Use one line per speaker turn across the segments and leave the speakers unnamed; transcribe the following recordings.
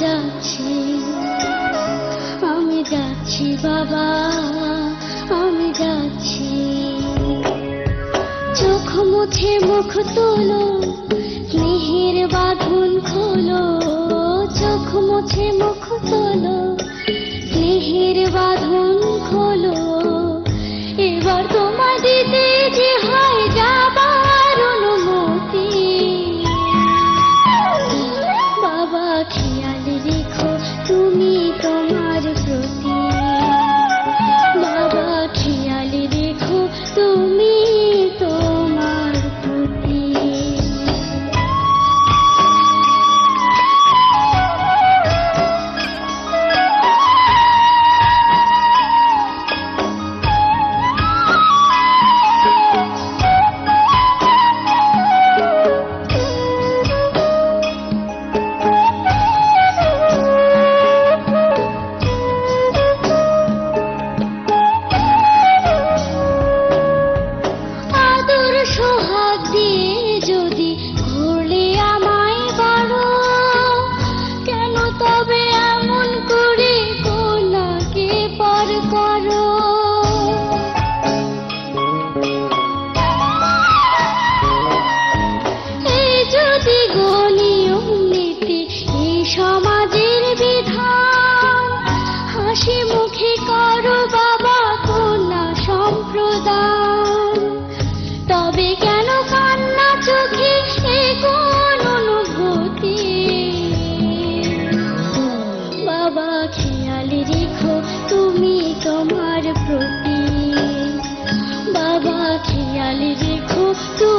যাচ্ছি। আমি যাচ্ছি, বাবা, আমি যাচ্ছি। চোখ মুখে মুখ তোলো মেহের বাঁধন খোলো। চোখ মুখে মুখ তোলো মেহের বাঁধন Diriku, tuh.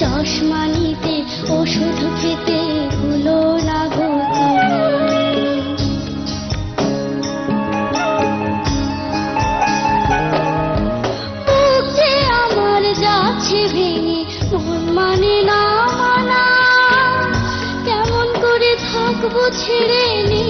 চশমা নিতে, ওষুধ খেতে ভুলো না আমার যাচ্ছে ভেঙে মন মানে না মানা। কেমন করে থাকব ছেড়ে নিয়ে